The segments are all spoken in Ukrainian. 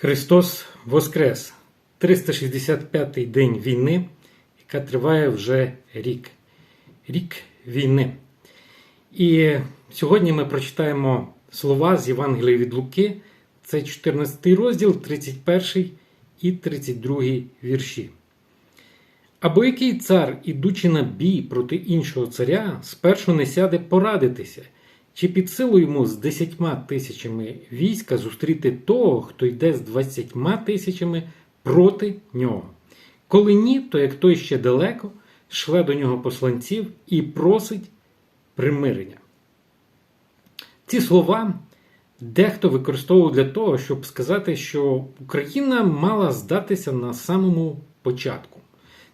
Христос Воскрес! 365-й день війни, яка триває вже рік. Рік війни. І сьогодні ми прочитаємо слова з Євангелія від Луки. Це 14 розділ, 31 і 32 вірші. Або який цар, ідучи на бій проти іншого царя, спершу не сяде порадитися, чи під силу йому з десятьма тисячами війська зустріти того, хто йде з двадцятьма тисячами проти нього. Коли ні, то як той ще далеко, шле до нього посланців і просить примирення. Ці слова дехто використовував для того, щоб сказати, що Україна мала здатися на самому початку.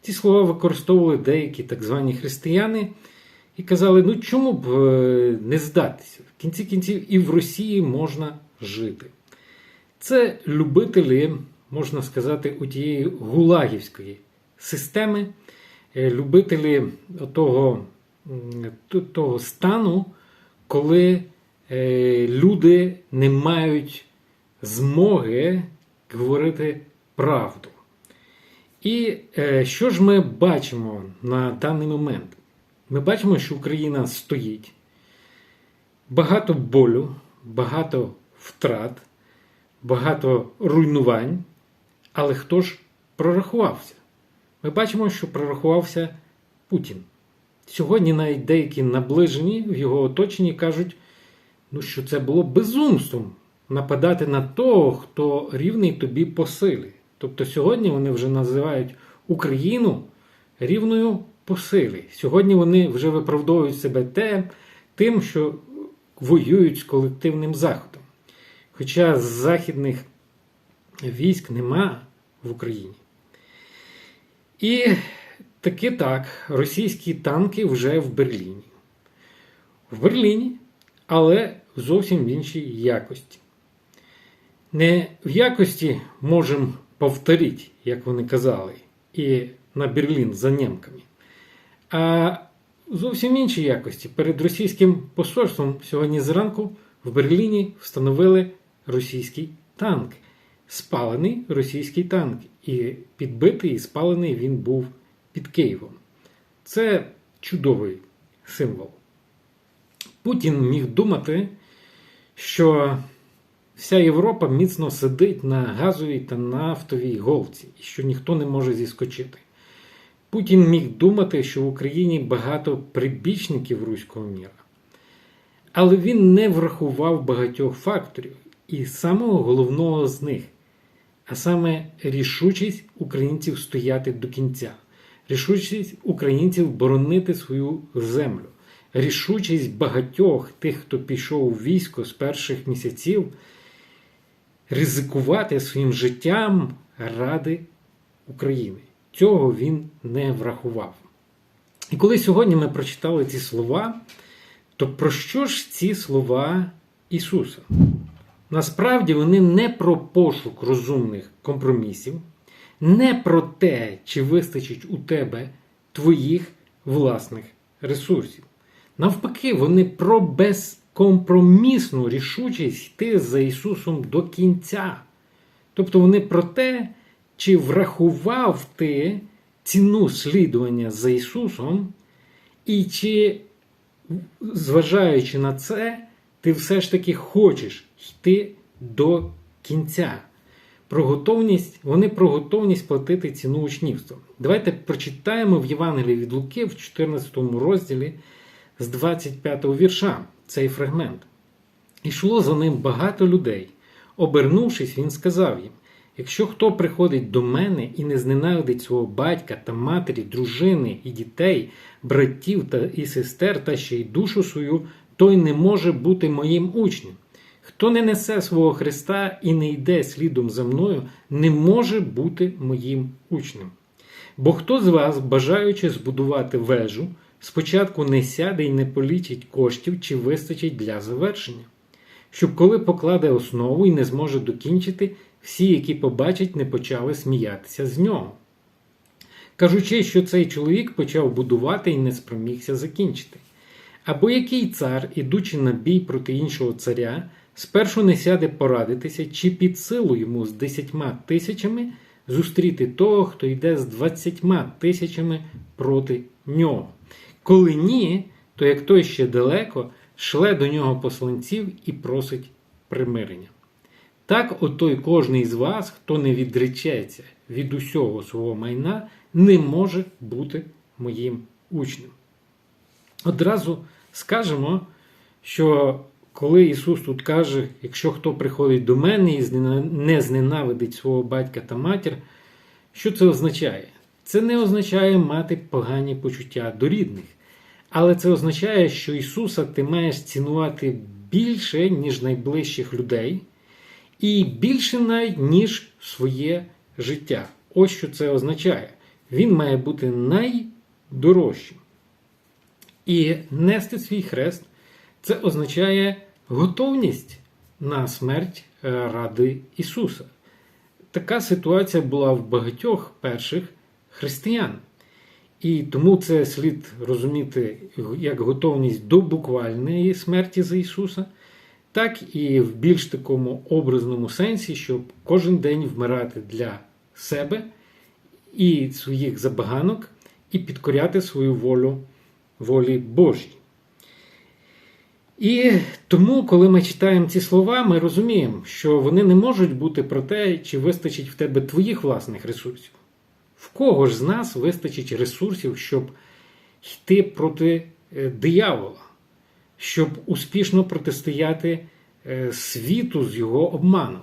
Ці слова використовували деякі так звані християни і казали: ну чому б е, не здатися? В кінці кінців і в Росії можна жити. Це любителі, можна сказати, у тієї гулагівської системи, е, любителі того, того стану, коли е, люди не мають змоги говорити правду. І що ж ми бачимо на даний момент? Ми бачимо, що Україна стоїть, багато болю, багато втрат, багато руйнувань. Але хто ж прорахувався? Ми бачимо, що прорахувався Путін. Сьогодні навіть деякі наближені в його оточенні кажуть, ну, що це було безумством нападати на того, хто рівний тобі по силі. Тобто сьогодні вони вже називають Україну рівною по силі. Сьогодні вони вже виправдовують себе те, тим, що воюють з колективним Заходом. Хоча західних військ нема в Україні. І таки так, російські танки вже в Берліні. В Берліні, але зовсім в іншій якості. Не в якості можемо повторити, як вони казали, і на Берлін за немками, а зовсім іншій якості. Перед російським посольством сьогодні зранку в Берліні встановили російський танк. Спалений російський танк. І підбитий і спалений він був під Києвом. Це чудовий символ. Путін міг думати, що вся Європа міцно сидить на газовій та нафтовій голці, і що ніхто не може зіскочити. Путін міг думати, що в Україні багато прибічників руського міра. Але він не врахував багатьох факторів, і самого головного з них, а саме рішучість українців стояти до кінця, рішучість українців боронити свою землю, рішучість багатьох тих, хто пішов у військо з перших місяців, ризикувати своїм життям ради України. Цього він не врахував. І коли сьогодні ми прочитали ці слова, то про що ж ці слова Ісуса? Насправді вони не про пошук розумних компромісів, не про те, чи вистачить у тебе твоїх власних ресурсів. Навпаки, вони про безкомпромісну рішучість йти за Ісусом до кінця. Тобто вони про те, чи врахував ти ціну слідування за Ісусом, і чи, зважаючи на це, ти все ж таки хочеш йти до кінця. Про готовність, вони про готовність платити ціну учнівства. Давайте прочитаємо в Євангелії від Луки в 14 розділі з 25 вірша цей фрагмент. Ішло за ним багато людей. Обернувшись, він сказав їм: Якщо хто приходить до мене і не зненавидить свого батька та матері, дружини і дітей, братів та і сестер, та ще й душу свою, той не може бути моїм учнем. Хто не несе свого Христа і не йде слідом за мною, не може бути моїм учнем. Бо хто з вас, бажаючи збудувати вежу, спочатку не сяде і не полічить коштів, чи вистачить для завершення, щоб коли покладе основу і не зможе докінчити, всі, які побачать, не почали сміятися з нього. Кажучи, що цей чоловік почав будувати і не спромігся закінчити. Або який цар, ідучи на бій проти іншого царя, спершу не сяде порадитися, чи під силу йому з десятьма тисячами зустріти того, хто йде з двадцятьма тисячами проти нього. Коли ні, то як той ще далеко, шле до нього посланців і просить примирення. Так, отой кожний з вас, хто не відречеться від усього свого майна, не може бути моїм учнем. Одразу скажемо, що коли Ісус тут каже, якщо хто приходить до мене і не зненавидить свого батька та матір, що це означає? Це не означає мати погані почуття до рідних. Але це означає, що Ісуса ти маєш цінувати більше, ніж найближчих людей, і більше навіть, ніж своє життя. Ось що це означає. Він має бути найдорожчим. І нести свій хрест це означає готовність на смерть е, ради Ісуса. Така ситуація була в багатьох перших християн. І тому це слід розуміти як готовність до буквальної смерті за Ісуса, так і в більш такому образному сенсі, щоб кожен день вмирати для себе і своїх забаганок, і підкоряти свою волю волі Божій. І тому, коли ми читаємо ці слова, ми розуміємо, що вони не можуть бути про те, чи вистачить в тебе твоїх власних ресурсів. В кого ж з нас вистачить ресурсів, щоб йти проти е, диявола, щоб успішно протистояти е, світу з його обманом?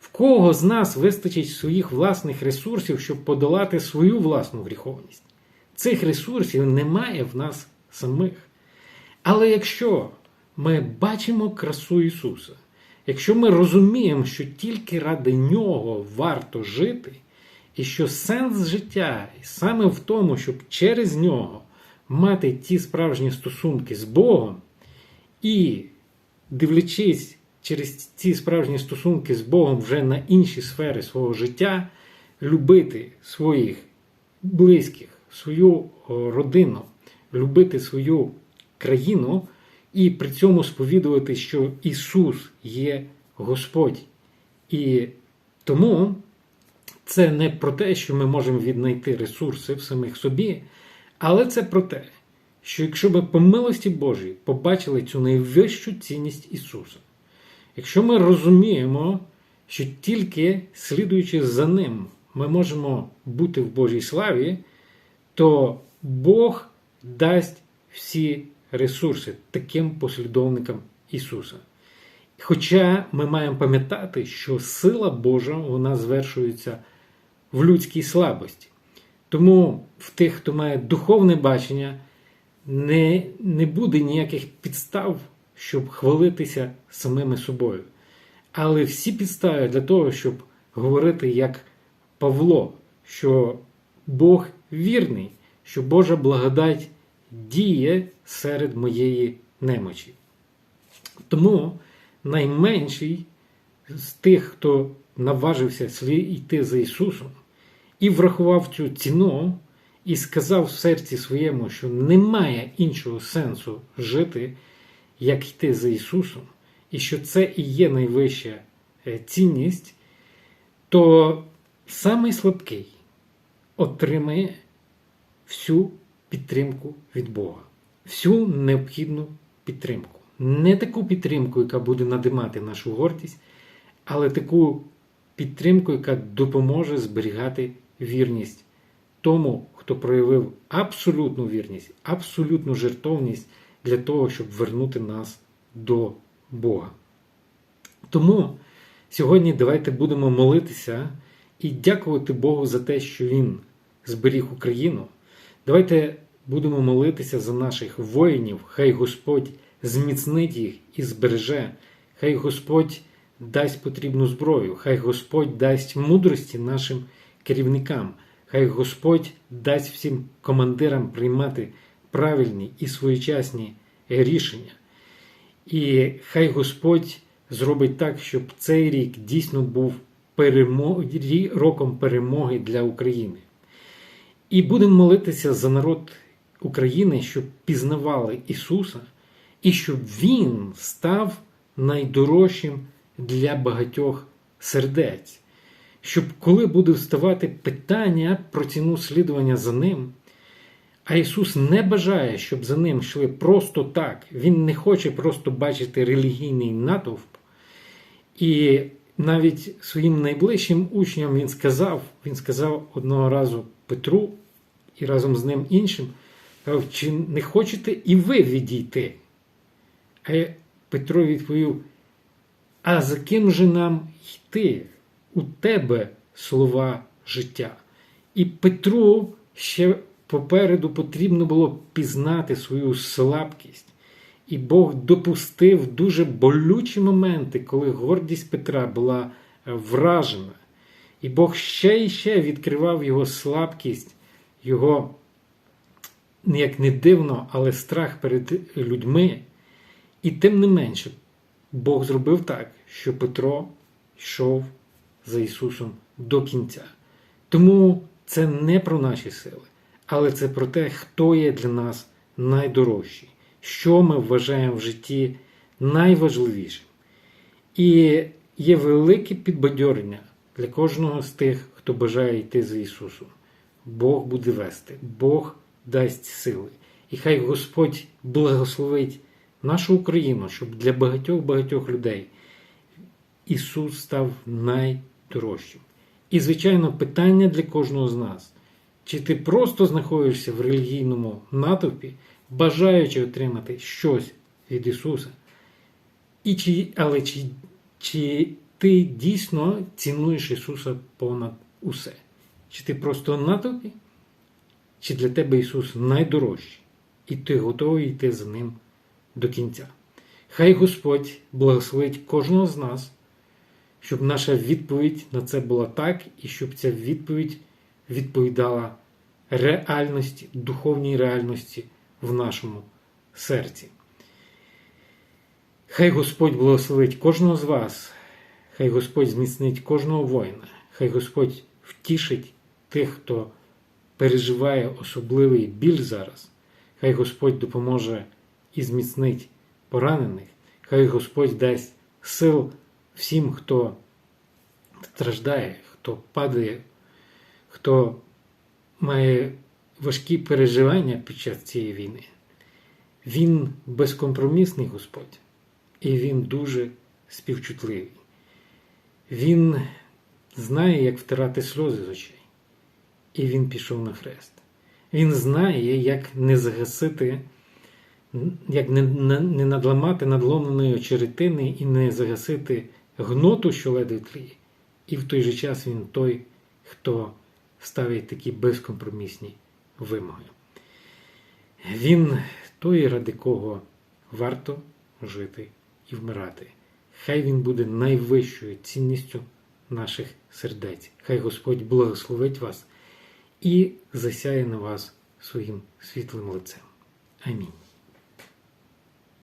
В кого з нас вистачить своїх власних ресурсів, щоб подолати свою власну гріховність? Цих ресурсів немає в нас самих. Але якщо ми бачимо красу Ісуса, якщо ми розуміємо, що тільки ради Нього варто жити, і що сенс життя саме в тому, щоб через нього мати ті справжні стосунки з Богом, і, дивлячись через ці справжні стосунки з Богом вже на інші сфери свого життя, любити своїх близьких, свою родину, любити свою країну і при цьому сповідувати, що Ісус є Господь. І тому це не про те, що ми можемо віднайти ресурси в самих собі, але це про те, що якщо ми по милості Божій побачили цю найвищу цінність Ісуса, якщо ми розуміємо, що тільки слідуючи за Ним, ми можемо бути в Божій славі, то Бог дасть всі ресурси таким послідовникам Ісуса. Хоча ми маємо пам'ятати, що сила Божа вона звершується в людській слабості. Тому в тих, хто має духовне бачення, не, не буде ніяких підстав, щоб хвалитися самими собою. Але всі підстави для того, щоб говорити як Павло, що Бог вірний, що Божа благодать діє серед моєї немочі. Тому найменший з тих, хто наважився йти за Ісусом, і врахував цю ціну, і сказав в серці своєму, що немає іншого сенсу жити, як йти за Ісусом, і що це і є найвища е, цінність, то самий слабкий отримає всю підтримку від Бога, всю необхідну підтримку. Не таку підтримку, яка буде надимати нашу гордість, але таку підтримку, яка допоможе зберігати вірність тому, хто проявив абсолютну вірність, абсолютну жертовність для того, щоб вернути нас до Бога. Тому сьогодні давайте будемо молитися і дякувати Богу за те, що Він зберіг Україну. Давайте будемо молитися за наших воїнів, хай Господь зміцнить їх і збереже, хай Господь дасть потрібну зброю, хай Господь дасть мудрості нашим керівникам, хай Господь дасть всім командирам приймати правильні і своєчасні рішення. І хай Господь зробить так, щоб цей рік дійсно був перемог... роком перемоги для України. І будемо молитися за народ України, щоб пізнавали Ісуса, і щоб Він став найдорожчим для багатьох сердець. Щоб коли буде вставати питання про ціну слідування за ним, а Ісус не бажає, щоб за ним йшли просто так. Він не хоче просто бачити релігійний натовп. І навіть своїм найближчим учням він сказав, він сказав одного разу Петру і разом з ним іншим, чи не хочете і ви відійти? А Петро відповів: А за ким же нам йти? У тебе слова життя. І Петру ще попереду потрібно було пізнати свою слабкість. І Бог допустив дуже болючі моменти, коли гордість Петра була вражена. І Бог ще і ще відкривав його слабкість, його, як не дивно, але страх перед людьми. І тим не менше, Бог зробив так, що Петро йшов за Ісусом до кінця. Тому це не про наші сили, але це про те, хто є для нас найдорожчий, що ми вважаємо в житті найважливішим. І є велике підбадьорення для кожного з тих, хто бажає йти за Ісусом. Бог буде вести, Бог дасть сили. І хай Господь благословить нашу Україну, щоб для багатьох-багатьох людей Ісус став найдорожчим. І, звичайно, питання для кожного з нас: чи ти просто знаходишся в релігійному натовпі, бажаючи отримати щось від Ісуса? І чи, Але чи, чи ти дійсно цінуєш Ісуса понад усе? Чи ти просто натовпі? Чи для тебе Ісус найдорожчий, і ти готовий йти за Ним до кінця? Хай Господь благословить кожного з нас, щоб наша відповідь на це була так, і щоб ця відповідь відповідала реальності, духовній реальності в нашому серці. Хай Господь благословить кожного з вас, хай Господь зміцнить кожного воїна, хай Господь втішить тих, хто переживає особливий біль зараз. Хай Господь допоможе і зміцнить поранених, хай Господь дасть сил всім, хто страждає, хто падає, хто має важкі переживання під час цієї війни. Він безкомпромісний Господь, і Він дуже співчутливий. Він знає, як втирати сльози з очей, і він пішов на хрест. Він знає, як не загасити, як не, не надламати надломленої очеретини і не загасити гноту, що ледве тліє. І в той же час він той, хто ставить такі безкомпромісні вимоги. Він той, ради кого варто жити і вмирати. Хай він буде найвищою цінністю наших сердець. Хай Господь благословить вас і засяє на вас своїм світлим лицем. Амінь.